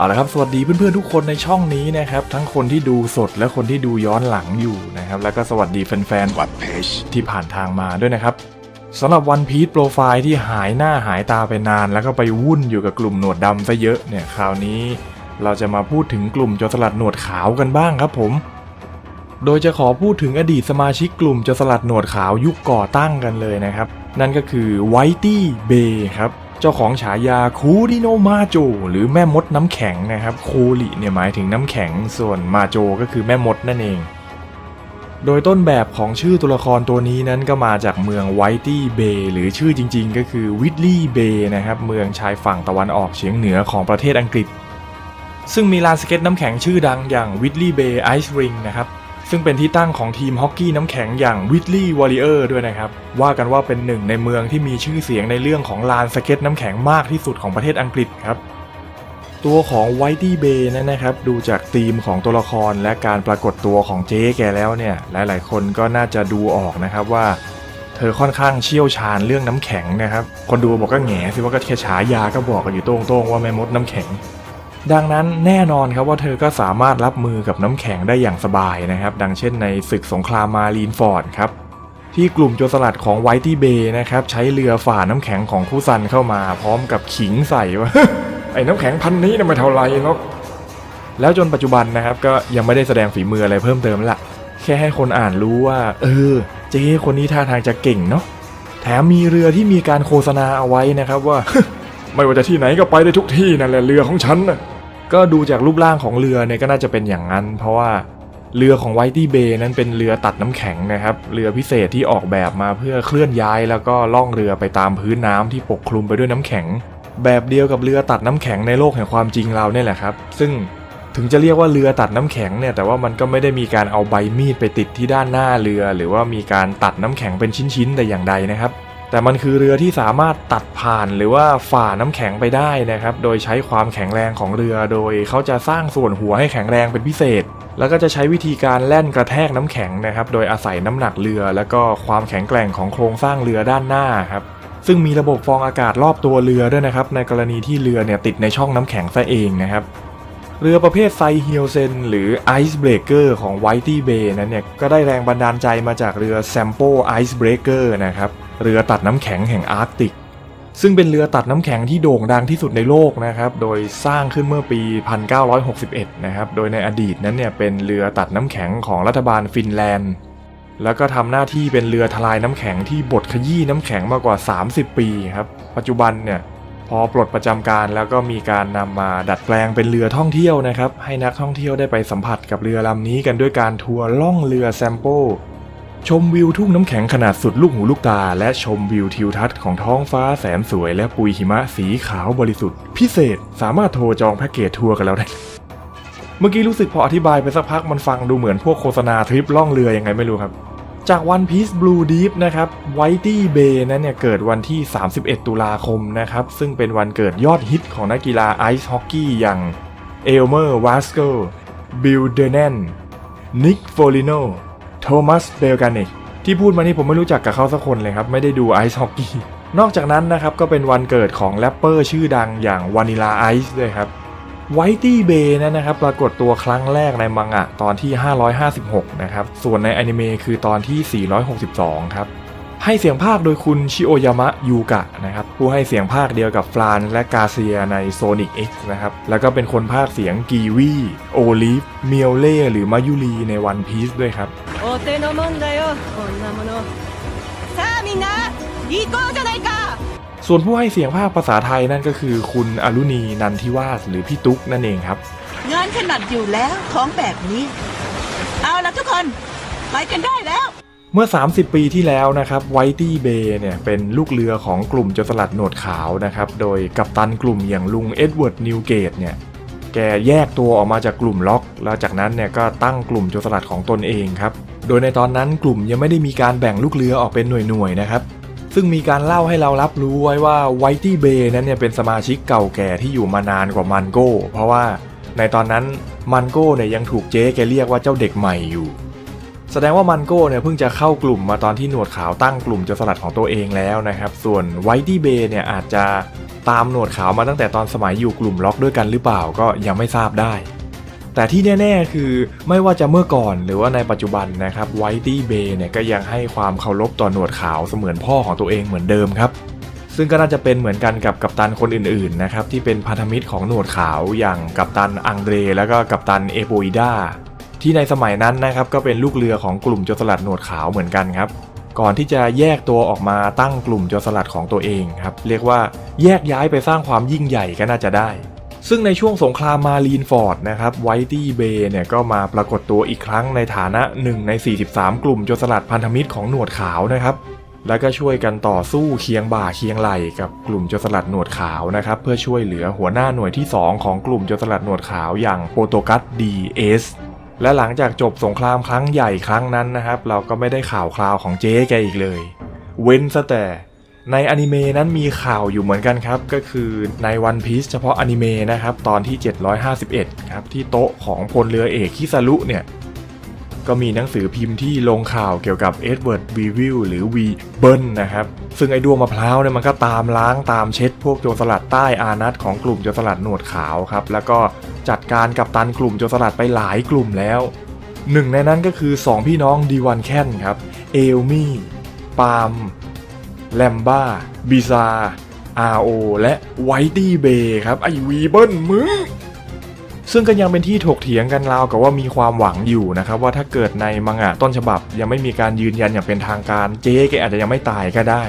เอาละครับสวัสดีเพื่อนๆทุกคนในช่องนี้นะครับ ทั้งคนที่ดูสดและคนที่ดูย้อนหลังอยู่นะครับ แล้วก็สวัสดีแฟนๆวัดเพจที่ผ่านทางมาด้วยนะครับสำหรับวันพี e โปรไฟล์ที่หายหน้าหายตาไปนาน แล้วก็ไปวุ่นอยู่กับกลุ่มหนวดดำซะเยอะเนี่ยคราวนี้เราจะมาพูดถึงกลุ่มโจรสลัดหนวดขาวกันบ้างครับผม โดยจะขอพูดถึงอดีตสมาชิกกลุ่มโจรสลัดหนวดขาวยุคก่อตั้งกันเลยนะครับ นั่นก็คือไวตี้เบครับ เจ้าของฉายาคูริโนมาโจ หรือแม่มดน้ำแข็งนะครับโคริเนี่ยหมายถึงน้ำแข็ง ส่วนมาโจก็คือแม่มดนั่นเอง โดยต้นแบบของชื่อตัวละครตัวนี้นั้นก็มาจากเมืองไวตี้เบย์หรือชื่อจริงๆ ก็คือวิดลี่เบย์นะครับ เมืองชายฝั่งตะวันออกเฉียงเหนือของประเทศอังกฤษ ซึ่งมีลานสเก็ตน้ำแข็งชื่อดังอย่างวิดลี่เบย์ไอซ์ริงนะครับ ซึ่งเป็นที่ตั้งของทีมฮอกกี้น้ำแข็งอย่างวิดลี่วอริเออร์ด้วยนะครับ ว่ากันว่าเป็นหนึ่งในเมืองที่มีชื่อเสียงในเรื่องของลานสเก็ตน้ำแข็งมากที่สุดของประเทศอังกฤษครับ ตัวของไวตี้เบย์นั้นนะครับ ดูจากธีมของตัวละครและการปรากฏตัวของเจ๊แกแล้วเนี่ย หลายๆ คนก็น่าจะดูออกนะครับว่า เธอค่อนข้างเชี่ยวชาญเรื่องน้ำแข็งนะครับ คนดูบอกก็แหงสิว่าก็แค่ฉายาก็บอกกันอยู่โต้งๆว่าแม่มดน้ำแข็ง ดังนั้นแน่นอนครับว่าเธอก็สามารถรับมือกับน้ำแข็งได้อย่างสบายนะครับ ดังเช่นในศึกสงครามมารีนฟอร์ดครับ ที่กลุ่มโจรสลัดของไวตี้เบย์นะครับใช้เรือฝ่าน้ำแข็งของคู่ซันเข้ามา พร้อมกับขิงใส่ว่าไอ้น้ำแข็งพันนี้นะไม่เท่าไรหรอกแล้วจนปัจจุบันนะครับก็ยังไม่ได้แสดงฝีมืออะไรเพิ่มเติมละแค่ให้คนอ่านรู้ว่า เออ เจ๊คนนี้ท่าทางจะเก่งเนาะแถมมีเรือที่มีการโฆษณาเอาไว้นะครับว่า ไม่ว่าจะที่ไหนก็ไปได้ทุกที่นั่นแหละเรือของฉันน่ะก็ดูจากรูปร่างของเรือเนี่ยก็น่าจะเป็นอย่างนั้น เพราะว่าเรือของไวตี้เบย์นั้นเป็นเรือตัดน้ำแข็งนะครับ เรือพิเศษที่ออกแบบมาเพื่อเคลื่อนย้ายแล้วก็ล่องเรือไปตามพื้นน้ำที่ปกคลุมไปด้วยน้ำแข็ง แบบเดียวกับเรือตัดน้ำแข็งในโลกแห่งความจริงเราเนี่ยแหละครับ ซึ่งถึงจะเรียกว่าเรือตัดน้ำแข็งเนี่ยแต่ว่ามันก็ไม่ได้มีการเอาใบมีดไปติดที่ด้านหน้าเรือ หรือว่ามีการตัดน้ำแข็งเป็นชิ้นๆแต่อย่างใดนะครับ แต่มันคือเรือที่สามารถตัดผ่านหรือว่าฝ่าน้ำแข็งไปได้นะครับ โดยใช้ความแข็งแรงของเรือ โดยเขาจะสร้างส่วนหัวให้แข็งแรงเป็นพิเศษ แล้วก็จะใช้วิธีการแล่นกระแทกน้ำแข็งนะครับ โดยอาศัยน้ำหนักเรือ แล้วก็ความแข็งแกร่งของโครงสร้างเรือด้านหน้าครับ ซึ่งมีระบบฟองอากาศรอบตัวเรือด้วยนะครับ ในกรณีที่เรือเนี่ยติดในช่องน้ำแข็งซะเองนะครับ เรือประเภทไซเฮียวเซนหรือไอซ์เบรกเกอร์ของไวตี้เบย์นั้นเนี่ยก็ได้แรงบันดาลใจมาจากเรือแซมโปไอซ์เบรกเกอร์นะครับเรือตัดน้ำแข็งแห่งอาร์กติก ซึ่งเป็นเรือตัดน้ำแข็งที่โด่งดังที่สุดในโลกนะครับโดยสร้างขึ้นเมื่อปี 1961 นะครับโดยในอดีตนั้นเนี่ยเป็นเรือตัดน้ำแข็งของรัฐบาลฟินแลนด์แล้วก็ทำหน้าที่เป็นเรือทลายน้ำแข็งที่บดขยี้น้ำแข็งมากว่า 30 ปีครับ ปัจจุบันเนี่ย พอปลดประจำการแล้วก็มีการนำมาดัดแปลงเป็นเรือท่องเที่ยวนะครับ ให้นักท่องเที่ยวได้ไปสัมผัสกับเรือลำนี้กันด้วยการทัวร์ล่องเรือแซมโปชมวิวทุ่งน้ำแข็งขนาดสุดลูกหูลูกตา และชมวิวทิวทัศน์ของท้องฟ้าแสนสวย และปุยหิมะสีขาวบริสุทธิ์ พิเศษสามารถโทรจองแพ็กเกจทัวร์กันแล้วได้ เมื่อกี้รู้สึกพออธิบายไปสักพักมันฟังดูเหมือนพวกโฆษณาทริปล่องเรือยังไงไม่รู้ครับ จาก One Piece Blue Deep นะครับ Whitey Bay นั้นเนี่ยเกิดวันที่ 31 ตุลาคมนะครับ ซึ่งเป็นวันเกิดยอดฮิตของนักกีฬาไอซ์ฮอกกี้อย่างเอลเมอร์วาสโกบิลเดเนนนิกโฟลิโนโทมัสเบลกานิกที่พูดมานี่ผมไม่รู้จักกับเขาสักคนเลยครับ ไม่ได้ดูไอซ์ฮอกกี้นอกจากนั้นนะครับก็เป็นวันเกิดของแรปเปอร์ชื่อดังอย่างวานิลาไอซ์ด้วยครับ ไวตี้เบย์นั้นนะครับ ปรากฏตัวครั้งแรกในมังงะตอนที่ 556 นะครับ ส่วนในอนิเมะคือตอนที่ 462 ครับ ให้เสียงภาคโดยคุณชิโอยามะยูกะนะครับ ผู้ให้เสียงภาคเดียวกับฟรานและกาเซียใน Sonic X นะครับ แล้วก็เป็นคนภาคเสียงกีวีโอลิฟเมียวเล่หรือมายุรีใน One Piece ด้วยครับ お手のもんだよこんなものさあみんな行こうじゃないか ส่วนผู้ให้เสียงภาคภาษาไทยนั่นก็คือคุณอรุณีนันทิวาสหรือพี่ตุ๊กนั่นเองครับ งานถนัดอยู่แล้วของแบบนี้ เอาละทุกคนไปกันได้แล้ว เมื่อ 30 ปีที่แล้วนะครับไวตี้เบย์เนี่ยเป็นลูกเรือของกลุ่มโจรสลัดหนวดขาวนะครับ โดยกัปตันกลุ่มอย่างลุงเอ็ดเวิร์ดนิวเกตเนี่ยแกแยกตัวออกมาจากกลุ่มล็อก แล้วจากนั้นเนี่ยก็ตั้งกลุ่มโจรสลัดของตนเองครับ โดยในตอนนั้นกลุ่มยังไม่ได้มีการแบ่งลูกเรือออกเป็นหน่วยๆนะครับ ซึ่งมีการเล่าให้เรารับรู้ไว้ว่าไวตี้เบย์นั้นเนี่ยเป็นสมาชิกเก่าแก่ที่อยู่มานานกว่ามันโก้เพราะว่าในตอนนั้นมันโก้เนี่ยยังถูกเจ๊แกเรียกว่าเจ้าเด็กใหม่อยู่ แสดงว่ามันโก้เนี่ยเพิ่งจะเข้ากลุ่มมาตอนที่หนวดขาวตั้งกลุ่มโจรสลัดของตัวเองแล้วนะครับ ส่วนไวตี้เบย์เนี่ยอาจจะตามหนวดขาวมาตั้งแต่ตอนสมัยอยู่กลุ่มล็อกด้วยกันหรือเปล่าก็ยังไม่ทราบได้ แต่ที่แน่ ๆ คือไม่ว่าจะเมื่อก่อนหรือว่าในปัจจุบันนะครับไวตี้เบย์เนี่ยก็ยังให้ความเคารพต่อหนวดขาวเสมือนพ่อของตัวเองเหมือนเดิมครับ ซึ่งก็น่าจะเป็นเหมือนกันกับกัปตันคนอื่นๆนะครับที่เป็นพันธมิตรของหนวดขาวอย่างกัปตันอังเดรแล้วก็กัปตันเอโบอิดาที่ในสมัยนั้นนะครับก็เป็นลูกเรือของกลุ่มโจรสลัดหนวดขาวเหมือนกันครับ ก่อนที่จะแยกตัวออกมาตั้งกลุ่มโจรสลัดของตัวเองครับเรียกว่าแยกย้ายไปสร้างความยิ่งใหญ่ก็น่าจะได้ ซึ่งในช่วงสงครามมารีนฟอร์ดนะครับไวตี้เบย์เนี่ยก็มาปรากฏตัวอีกครั้งในฐานะหนึ่งใน 43 กลุ่มโจรสลัดพันธมิตรของหนวดขาวนะครับ แล้วก็ช่วยกันต่อสู้เคียงบ่าเคียงไหล่กับกลุ่มโจรสลัดหนวดขาวนะครับ เพื่อช่วยเหลือหัวหน้าหน่วยที่ 2 ของกลุ่มโจรสลัดหนวดขาวอย่างโปรโตกัสดีเอสและหลังจากจบสงครามครั้งใหญ่ครั้งนั้นนะครับ เราก็ไม่ได้ข่าวคราวของเจ๊แกอีกเลย เว้นซะแต่ ในอนิเมะนั้นมีข่าวอยู่เหมือนกันครับ ก็คือใน One Piece เฉพาะอนิเมะนะครับ ตอนที่ 751 ครับ ที่โต๊ะของพลเรือเอกคิซารุเนี่ย ก็มีหนังสือพิมพ์ที่ลงข่าวเกี่ยวกับเอ็ดเวิร์ดวีวิลหรือวีเบิลนะครับ ซึ่งไอ้ดวงมะพร้าวเนี่ยมันก็ตามล้างตามเช็ดพวกโจรสลัดใต้อานัตของกลุ่มโจรสลัดหนวดขาวครับ แล้วก็จัดการกับตันกลุ่มโจรสลัดไปหลายกลุ่มแล้วหนึ่งในนั้นก็คือ 2 พี่น้องดีวันแคนครับเอลมี่ปาล์ม แลมบ้าบิซาอาโอและไวตี้เบย์ครับ ไอวีเบิลมึงซึ่งก็ยังเป็นที่ถกเถียงกันราวกับว่ามีความหวังอยู่นะครับ ว่าถ้าเกิดในมังงะต้นฉบับ ยังไม่มีการยืนยันอย่างเป็นทางการเจ๊แกอาจจะยังไม่ตายก็ได้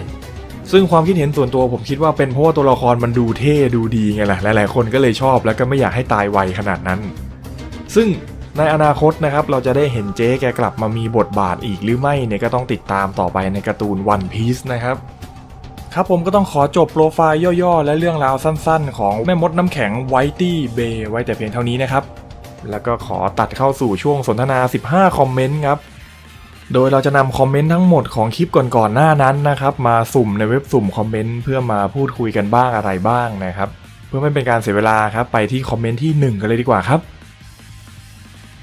ซึ่งความคิดเห็นส่วนตัวผมคิดว่าเป็นเพราะว่าตัวละครมันดูเท่ดูดีไงล่ะหลายๆคนก็เลยชอบแล้วก็ไม่อยากให้ตายไวขนาดนั้น ซึ่ง ในอนาคตนะครับเราจะได้เห็นเจ๊แกกลับมามีบทบาทอีกหรือไม่เนี่ยก็ต้องติดตามต่อไปในการ์ตูน One Piece นะครับครับผมก็ต้องขอจบโปรไฟล์ย่อๆ และเรื่องราวสั้นๆ ของแม่มดน้ำแข็งไวตี้เบย์ไว้แต่เพียงเท่านี้นะครับ แล้วก็ขอตัดเข้าสู่ช่วงสนทนา 15 คอมเมนต์ครับ โดยเราจะนำคอมเมนต์ทั้งหมดของคลิปก่อนๆ หน้านั้นนะครับ มาสุ่มในเว็บสุ่มคอมเมนต์เพื่อมาพูดคุยกันบ้างอะไรบ้างนะครับ เพื่อไม่เป็นการเสียเวลาครับไปที่คอมเมนต์ที่ 1 กันเลยดีกว่าครับ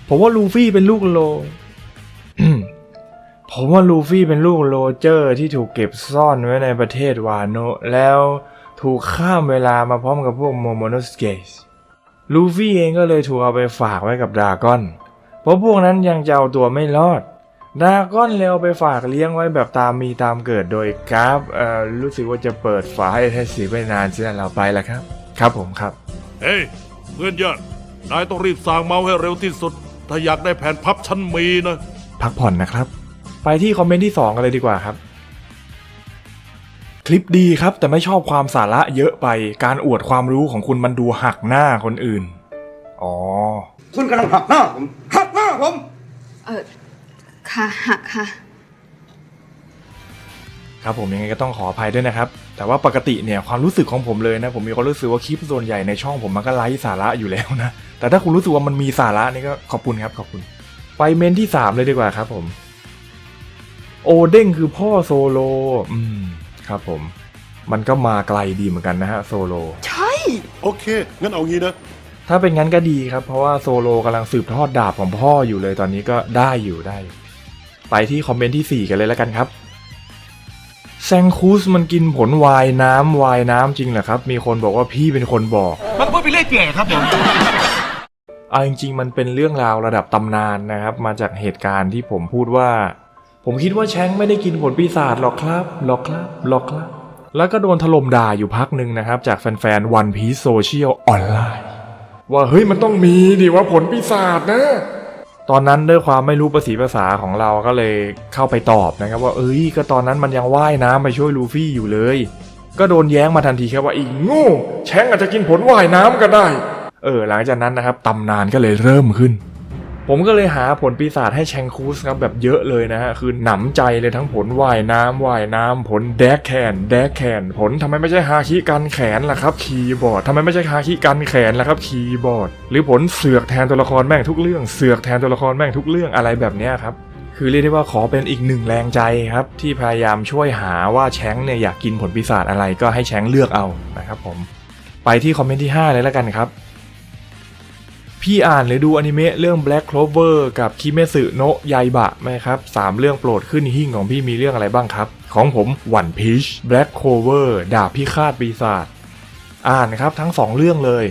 ผมว่าลูฟี่เป็นลูกโล ผมว่าลูฟี่เป็นลูกโรเจอร์ที่ถูกเก็บซ่อนไว้ในประเทศวาโนะแล้วถูกข้ามเวลามาพร้อมกับพวกโมโมโนสเกสลูฟี่เองก็เลยถูกเอาไปฝากไว้กับดราก้อน เพราะพวกนั้นยังจะเอาตัวไม่รอดดราก้อนเลยเอาไปฝากเลี้ยงไว้แบบตามมีตามเกิดโดยกราฟเอ่อรู้สึกว่าจะเปิดฝาให้แท็กซี่ไม่นานเช่นเราไปแล้วครับ ครับผมครับ เฮ้ยเพื่อนยอดนายต้องรีบสร้างเมาส์ให้เร็วที่สุด ถ้าอยากได้แผ่นพับชั้นมีนะ พักผ่อนนะครับ ไปที่คอมเมนต์ที่2กันเลยดีกว่าครับ คลิปดีครับแต่ไม่ชอบความสาระเยอะไป การอวดความรู้ของคุณมันดูหักหน้าคนอื่น อ๋อ คุณกำลังหักหน้าผมหักหน้าผม เออค่ะหักค่ะ ครับผมยังไงก็ต้องขออภัยด้วยนะครับ แต่ว่าปกติเนี่ยความรู้สึกของผมเลยนะผมมีความรู้สึกว่าคลิปส่วนใหญ่ในช่องผมมันก็ไร้สาระอยู่แล้วนะแต่ถ้าคุณรู้สึกว่ามันมีสาระนี่ก็ขอบคุณครับขอบคุณ ไปเมนที่ 3 เลยดีกว่าครับผม โอเด้งคือพ่อโซโลอืมครับผม มันก็มาไกลดีเหมือนกันนะฮะโซโลใช่ โอเค งั้นเอางี้นะ ถ้าเป็นงั้นก็ดีครับ เพราะว่าโซโลกำลังสืบทอดดาบของพ่ออยู่เลยตอนนี้ก็ได้อยู่ได้อยู่ไปที่คอมเมนต์ที่ 4 กันเลยแล้วกันครับ แซงคูสมันกินผลวายน้ำวายน้ำจริงเหรอครับ มีคนบอกว่าพี่เป็นคนบอก มันพูดไปเรื่อยเปื่อยครับผมเอาจริงๆ มันเป็นเรื่องราวระดับตำนานนะครับ มาจากเหตุการณ์ที่ผมพูดว่า ผมคิดว่าแชงไม่ได้กินผลปีศาจหรอกครับหรอกครับหรอกครับ แล้วก็โดนถล่มด่าอยู่พักหนึ่งนะครับ จากแฟนๆ One Piece Social ออนไลน์ว่าเฮ้ยมันต้องมีดิว่าผลปีศาจนะ ตอนนั้นด้วยความไม่รู้ภาษีภาษาของเราก็เลยเข้าไปตอบนะครับว่าเอ้ยก็ตอนนั้นมันยังว่ายน้ำไปช่วยลูฟี่อยู่เลย ก็โดนแย้งมาทันทีแค่ว่าอีกงูแชงอาจจะกินผลว่ายน้ำก็ได้ เออหลังจากนั้นนะครับตำนานก็เลยเริ่มขึ้น ผมก็เลยหาผลปีศาจให้แชงคูสครับแบบเยอะเลยนะฮะคือหนำใจเลยทั้งผลว่ายน้ำว่ายน้ำผลแดกแขนแดกแขน ผลทำไมไม่ใช่ฮาคิกันแขนล่ะครับคีย์บอร์ดทำไมไม่ใช่ฮาคิกันแขนล่ะครับคีย์บอร์ด หรือผลเสือกแทนตัวละครแม่งทุกเรื่อง เสือกแทนตัวละครแม่งทุกเรื่องอะไรแบบเนี้ยครับคือเรียกได้ว่าขอเป็นอีกหนึ่งแรงใจครับ ที่พยายามช่วยหาว่าแชงเนี่ยอยากกินผลปีศาจอะไรก็ให้แชงเลือกเอานะครับผมไปที่คอมเมนต์ที่ 5 เลยแล้วกันครับ พี่อ่านหรือดูอนิเมะเรื่อง Black Clover กับคิเมสึโนะยายบะไหมครับสามเรื่องโปรดขึ้นหิ่งของพี่มีเรื่องอะไรบ้างครับ ของผม One Piece Black Clover ดาบพิฆาตปีศาจอ่านครับทั้งสองเรื่องเลย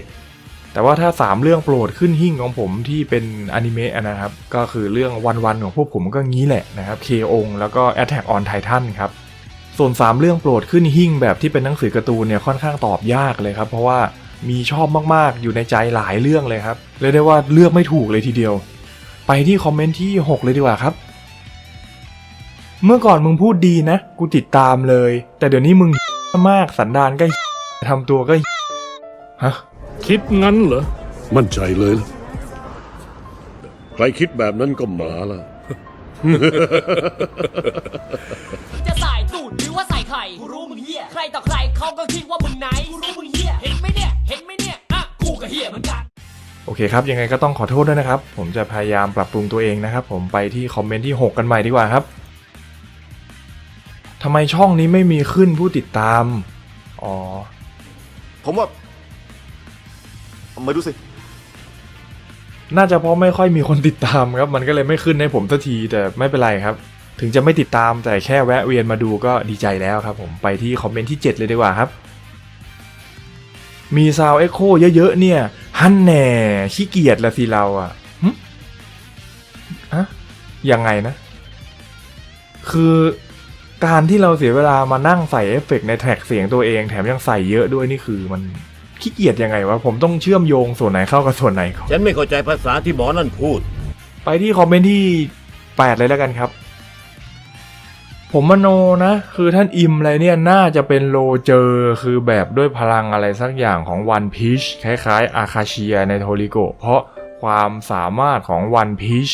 แต่ว่าถ้า 3 เรื่องโปรดขึ้นหิ่งของผมที่เป็นอนิเมะนะครับ ก็คือเรื่องวันๆของพวกผมก็งี้แหละนะครับเคองแล้วก็ Attack on Titan ครับส่วน 3 เรื่องโปรดขึ้นหิ่งแบบที่เป็นหนังสือการ์ตูนเนี่ยค่อนข้างตอบยากเลยครับเพราะว่า มีชอบมากๆ อยู่ในใจหลายเรื่องเลยครับเรียกได้ว่าเลือกไม่ถูกเลยทีเดียว ไปที่คอมเมนต์ที่ 6 เลยดีกว่าครับ เมื่อก่อนมึงพูดดีนะ กูติดตามเลย แต่เดี๋ยวนี้มึงมากสันดานก็ทำตัวก็ฮะคิดงั้นเหรอ มั่นใจเลยล่ะใครคิดแบบนั้นก็หมาละ กูรู้มึงเฮียใครต่อใครเขาก็คิดว่ามึงไหนกูรู้มึงเฮียเห็นไหมเนี่ย เห็นไหมเนี่ยอะกูก็เฮียเหมือนกันโอเคครับ ยังไงก็ต้องขอโทษด้วยนะครับ ผมจะพยายามปรับปรุงตัวเองนะครับ ผมไปที่คอมเมนต์ที่ 6 กันใหม่ดีกว่าครับทำไมช่องนี้ไม่มีขึ้นผู้ติดตาม อ๋อ ผมว่ามาดูสิ น่าจะเพราะไม่ค่อยมีคนติดตามครับ มันก็เลยไม่ขึ้นให้ผมสักทีแต่ไม่เป็นไรครับ ถึงจะไม่ติดตามแต่แค่แวะเวียนมาดูก็ดีใจแล้วครับผมไปที่คอมเมนต์ที่ 7 เลยดีกว่าครับ มีซาวเอ็กโคเยอะๆเนี่ย ฮันแหน่ขี้เกียจละสิเราอะหึอะยังไงนะ คือการที่เราเสียเวลามานั่งใส่เอฟเฟกต์ในแท็กเสียงตัวเองแถมยังใส่เยอะด้วยนี่คือมันขี้เกียจยังไงวะผมต้องเชื่อมโยงส่วนไหนเข้ากับส่วนไหนก่อนฉันไม่เข้าใจภาษาที่หมอนั่นพูด ไปที่คอมเมนต์ที่ 8 เลยแล้วกันครับ ผมมโนนะ คือท่านอิมอะไรเนี่ยน่าจะเป็นโลเจอคือแบบด้วยพลังอะไรสักอย่างของวันพีชคล้ายๆ อาคาเชียในโทริโกเพราะความสามารถของวันพีช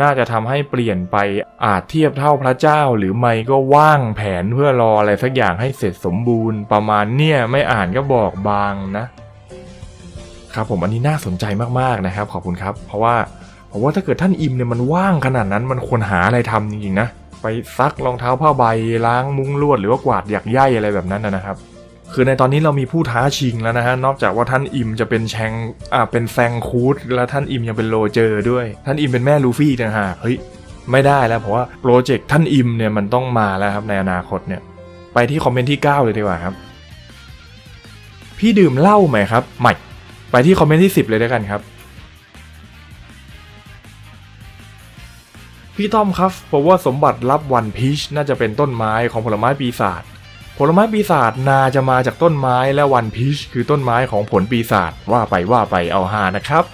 น่าจะทำให้เปลี่ยนไปอาจเทียบเท่าพระเจ้าหรือไม่ก็ว่างแผนเพื่อรออะไรสักอย่างให้เสร็จสมบูรณ์ ประมาณเนี่ยไม่อ่านก็บอกบางนะ ครับผมอันนี้น่าสนใจมากๆนะครับ ขอบคุณครับ เพราะว่าผมว่าถ้าเกิดท่านอิมเนี่ยมันว่างขนาดนั้นมันควรหาอะไรทำจริงๆนะ ไปซักรองเท้าผ้าใบล้างมุ้งลวดหรือว่ากวาดหยักใยอะไรแบบนั้นนะครับ คือในตอนนี้เรามีผู้ท้าชิงแล้วนะฮะนอกจากว่าท่านอิมจะเป็นแชงอ่าเป็นแซงคูดแล้วท่านอิมยังเป็นโรเจอร์ด้วย ท่านอิมเป็นแม่ลูฟี่อีกต่างหากเฮ้ยไม่ได้แล้วเพราะว่าโปรเจกต์ท่านอิมเนี่ยมันต้องมาแล้วครับในอนาคตเนี่ยไปที่คอมเมนต์ที่ 9 เลยดีกว่าครับ พี่ดื่มเหล้าไหมครับไม่ไปที่คอมเมนต์ที่ 10 เลยด้วยกันครับ พี่ต้อมครับผมว่าสมบัติลับวันพีชน่าจะเป็นต้นไม้ของผลไม้ปีศาจผลไม้ปีศาจนาจะมาจากต้นไม้และวันพีชคือต้นไม้ของผลปีศาจว่าไปว่าไปเอาหานะครับ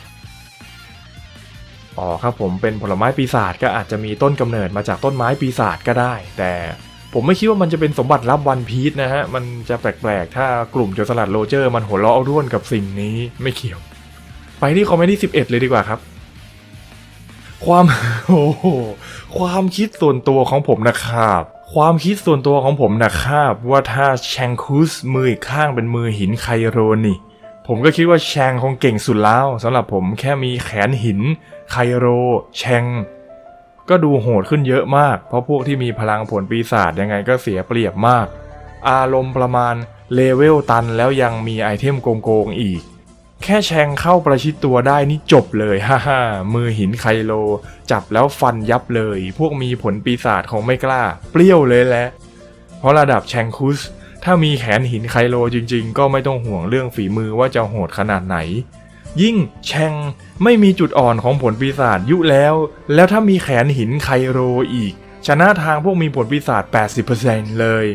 อ๋อครับผมเป็นผลไม้ปีศาจก็อาจจะมีต้นกำเนิดมาจากต้นไม้ปีศาจก็ได้ แต่ผมไม่คิดว่ามันจะเป็นสมบัติลับวันพีชนะฮะมันจะแปลกๆ ถ้ากลุ่มโจรสลัดโรเจอร์ มันหัวเราะเอาด้วนกับสิ่งนี้ไม่เกี่ยว ไปที่คอมเมนต์ที่11 เลยดีกว่าครับ ความโอ้โหความคิดส่วนตัวของผมนะครับความคิดส่วนตัวของผมนะครับว่าถ้าแชงคุสมืออีกข้างเป็นมือหินไคโรนี่ ผมก็คิดว่าแชงคงเก่งสุดแล้วสำหรับผมแค่มีแขนหิน ไคโร แชง ก็ดูโหดขึ้นเยอะมาก เพราะพวกที่มีพลังผลปีศาจยังไงก็เสียเปรียบมาก อารมณ์ประมาณเลเวลตันแล้วยังมีไอเทมโกงๆอีก แค่แชงเข้าประชิดตัวได้นี่จบเลยฮ่าฮ่ามือหินไคโล จับแล้วฟันยับเลย พวกมีผลปีศาจคงไม่กล้า เปรี้ยวเลยแหละ เพราะระดับแชงคุส ถ้ามีแขนหินไคโลจริงๆ ก็ไม่ต้องห่วงเรื่องฝีมือว่าจะโหดขนาดไหน ยิ่งแชงไม่มีจุดอ่อนของผลปีศาจยุแล้ว แล้วถ้ามีแขนหินไคโรอีก ชนะทางพวกมีผลปีศาจ80%เลย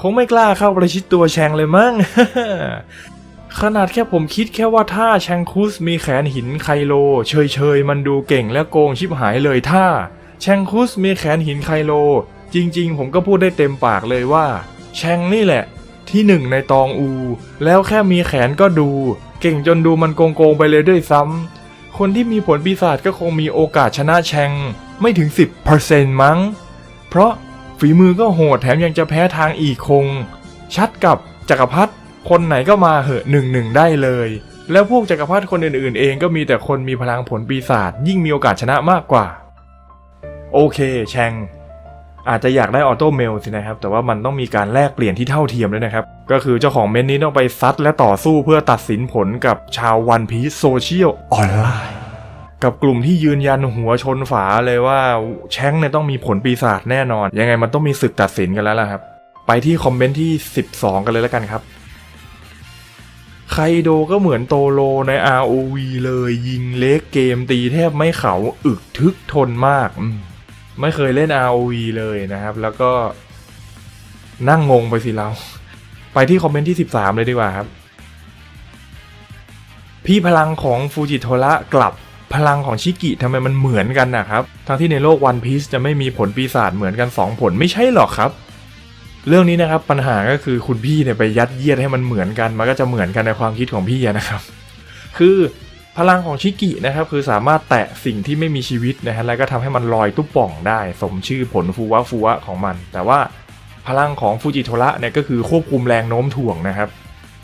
คงไม่กล้าเข้าประชิดตัวแชงเลยมั้ง ขนาดแค่ผมคิดแค่ว่าถ้าแชงคุสมีแขนหินไคโล เฉยเฉยมันดูเก่งและโกงชิบหายเลยถ้า แชงคุสมีแขนหินไคโล จริง ๆ ผมก็พูดได้เต็มปากเลยว่า แชงนี่แหละ ที่หนึ่งในตองอู แล้วแค่มีแขนก็ดู เก่งจนดูมันโกงๆไปเลยด้วยซ้ำคนที่มีผลปีศาจก็คงมีโอกาสชนะแชงไม่ถึง 10%มั้ง เพราะฝีมือก็โหดแถมยังจะแพ้ทางอีกคง ชัดกับจักรพรรดิ คนไหนก็มาเหอะหนึ่งหนึ่งได้เลย แล้วพวกจักรพรรดิคนอื่นๆ เองก็มีแต่คนมีพลังผลปีศาจยิ่งมีโอกาสชนะมากกว่า โอเคแชงอาจจะอยากได้ออโต้เมลสินะครับ แต่ว่ามันต้องมีการแลกเปลี่ยนที่เท่าเทียมด้วยนะครับ ก็คือเจ้าของเมนนี้ต้องไปซัดและต่อสู้เพื่อตัดสินผลกับชาววันพีซโซเชียลออนไลน์ กับกลุ่มที่ยืนยันหัวชนฝาเลยว่าแชงเนี่ยต้องมีผลปีศาจแน่นอน ยังไงมันต้องมีศึกตัดสินกันแล้วล่ะครับ ไปที่คอมเมนต์ที่ 12 กันเลยแล้วกันครับ คโดก็เหมือนโตโลใน ROV เลยยิงเล็กเกมตีแทบไม่เขาอึกทึกทนมากมไม่เคยเล่น ROV เลยนะครับ แล้วก็นั่งงงไปสิเรา ไปที่คอมเมนต์ที่ 13 เลยดีกว่าครับ พี่พลังของฟูจิโทระกลับพลังของชิกิทำไมมันเหมือนกันนะครับ ทั้งที่ในโลกวันพีซจะไม่มีผลปีศาจเหมือนกัน 2 ผลไม่ใช่หรอกครับ เรื่องนี้นะครับปัญหาก็คือคุณพี่เนี่ยไปยัดเยียดให้มันเหมือนกันมันก็จะเหมือนกันในความคิดของพี่นะครับ คือพลังของชิกินะครับคือสามารถแตะสิ่งที่ไม่มีชีวิตนะฮะแล้วก็ทำให้มันลอยตุ๊บป่องได้ สมชื่อผลฟูวะฟูวะของมัน แต่ว่าพลังของฟูจิโทระเนี่ยก็คือควบคุมแรงโน้มถ่วงนะครับ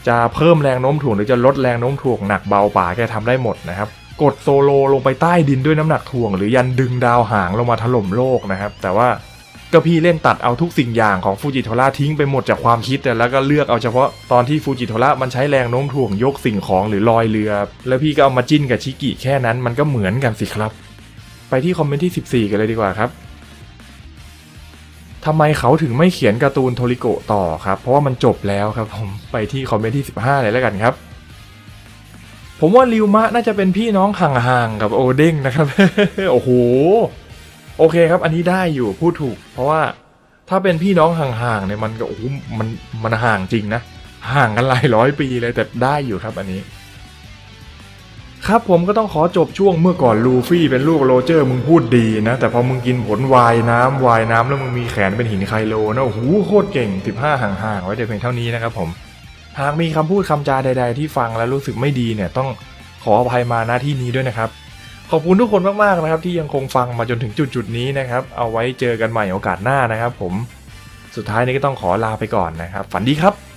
จะเพิ่มแรงโน้มถ่วงหรือจะลดแรงโน้มถ่วงหนักเบาป่าแกทำได้หมดนะครับกดโซโลลงไปใต้ดินด้วยน้ำหนักถ่วง หรือยันดึงดาวหางลงมาถล่มโลกนะครับ แต่ว่า ก็พี่เล่นตัดเอาทุกสิ่งอย่างของฟูจิโทระทิ้งไปหมดจากความคิดแล้วก็เลือกเอาเฉพาะตอนที่ฟูจิโทระมันใช้แรงโน้มถ่วงยกสิ่งของหรือลอยเรือ แล้วพี่ก็เอามาจิ้นกับชิกิแค่นั้นมันก็เหมือนกันสิครับ ไปที่คอมเมนต์ที่ 14 กันเลยดีกว่าครับทำไมเขาถึงไม่เขียนการ์ตูนโทริโกะต่อครับ เพราะว่ามันจบแล้วครับผมไปที่คอมเมนต์ที่ 15 เลยแล้วกันครับ ผมว่าริวมะน่าจะเป็นพี่น้องห่างๆกับโอเด้งนะครับ โอ้โห โอเคครับ อันนี้ได้อยู่พูดถูก เพราะว่าถ้าเป็นพี่น้องห่างๆเนี่ยมันก็โอ้มันมันห่างจริงนะ ห่างกันหลายร้อยปีเลยแต่ได้อยู่ครับอันนี้ ครับผมก็ต้องขอจบช่วงเมื่อก่อนลูฟี่เป็นลูกโรเจอร์มึงพูดดีนะ แต่พอมึงกินผลวายน้ำวายน้ำแล้วมึงมีแขนเป็นหินไคโลนะโอ้โหโคตรเก่ง 15 ห่างๆไว้แต่เพียงเท่านี้นะครับผมหากมีคำพูดคำจาใด ๆ ที่ฟังแล้วรู้สึกไม่ดีเนี่ยต้องขออภัยมาหน้าที่นี้ด้วยนะครับ อบคุณทุกคนมากๆนะครับ ที่ยังคงฟังมาจนถึงจุดๆนี้นะครับ เอาไว้เจอกันใหม่โอกาสหน้านะครับ ผม สุดท้ายนี้ก็ต้องขอลาไปก่อนนะครับ ฝันดีครับ